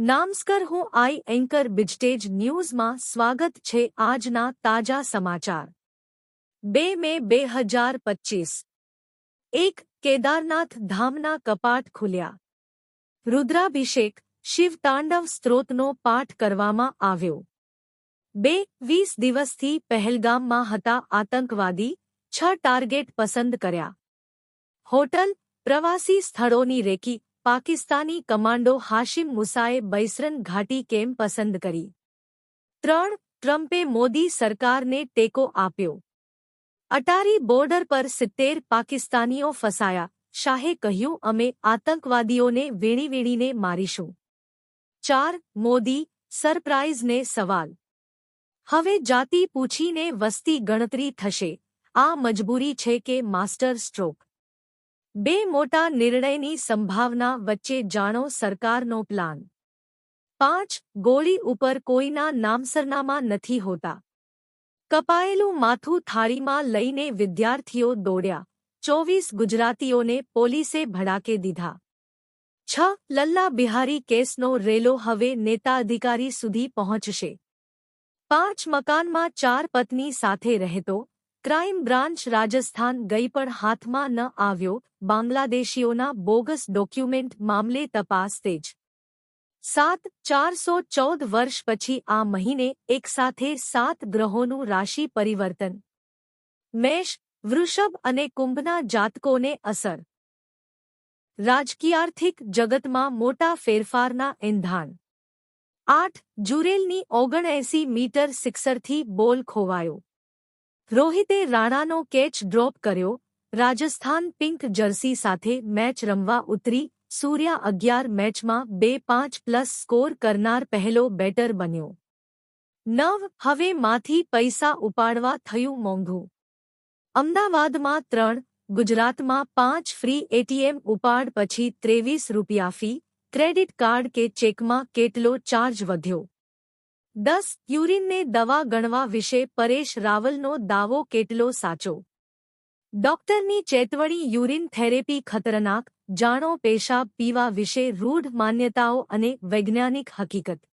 નામસ્કર હું આઈ એન્કર બિજટેજ ન્યૂઝમાં સ્વાગત છે આજના તાજા સમાચાર. બે મે બે હજાર પચ્ચીસ એક કેદારનાથ ધામના કપાટ ખુલ્યા. રુદ્રાભિષેક શિવતાંડવ સ્ત્રોતનો પાઠ કરવામાં આવ્યો. બે વીસ દિવસથી પહેલગામમાં હતા આતંકવાદી, છ ટાર્ગેટ પસંદ કર્યા. હોટલ, પ્રવાસી સ્થળોની રેકી પાકિસ્તાની કમાન્ડો હાશિમ મુસાએ બૈસરન ઘાટી કેમ પસંદ કરી? ત્રણ, ટ્રમ્પે મોદી સરકારને ટેકો આપ્યો. અટારી બોર્ડર પર સિત્તેર પાકિસ્તાનીઓ ફસાયા, શાહે કહ્યું, અમે આતંકવાદીઓને વીણી વીણીને મારીશું. ચાર, મોદી સરપ્રાઇઝને સવાલ. હવે જાતિ પૂછીને વસ્તી ગણતરી થશે. આ મજબૂરી છે કે માસ્ટર સ્ટ્રોક. બે મોટા નિર્ણયની સંભાવના વચ્ચે જાણો સરકારનો પ્લાન. પાંચ, ગોળી ઉપર કોઈના નામસરનામાં નથી હોતા. કપાયેલું માથું થાળીમાં લઈને વિદ્યાર્થીઓ દોડ્યા. ચોવીસ ગુજરાતીઓને પોલીસે ભડાકે દીધા. છ, લલ્લા બિહારી કેસનો રેલો હવે નેતા અધિકારી સુધી પહોંચશે. પાંચ, મકાનમાં ચાર પત્ની સાથે રહેતો. ક્રાઇમ બ્રાન્ચ રાજસ્થાન ગઈ પણ હાથમાં ન આવ્યો બાંગ્લાદેશીઓના બોગસ ડોક્યુમેન્ટ મામલે તપાસ તેજ સાત ચારસો ચૌદ વર્ષ પછી આ મહિને એકસાથે સાત ગ્રહોનું રાશિ પરિવર્તન મેષ વૃષભ અને કુંભના જાતકોને અસર રાજકીયાર્થિક જગતમાં મોટા ફેરફારના એંધાણ આઠ જુરેલની ઓગણએસી મીટર સિક્સરથી બોલ ખોવાયો રોહિતે રાણાનો કેચ ડ્રોપ કર્યો. રાજસ્થાન પિંક જર્સી સાથે મેચ રમવા ઉતરી. સૂર્યા અગિયાર મેચમાં બે પાંચ પ્લસ સ્કોર કરનાર પહેલો બેટર બન્યો. નવ, હવે માંથી પૈસા ઉપાડવા થયું મોંઘું. અમદાવાદમાં ત્રણ, ગુજરાતમાં પાંચ ફ્રી એટીએમ ઉપાડ પછી ત્રેવીસ રૂપિયા ફી, ક્રેડિટ કાર્ડ કે ચેકમાં કેટલો ચાર્જ વધ્યો? દસ, યુરિનને દવા ગણવા વિશે પરેશ રાવલનો દાવો કેટલો સાચો? ડોક્ટરની ચેતવણી યુરિન થેરેપી ખતરનાક, જાણો પેશાબ પીવા વિશે રૂઢ માન્યતાઓ અને વૈજ્ઞાનિક હકીકત.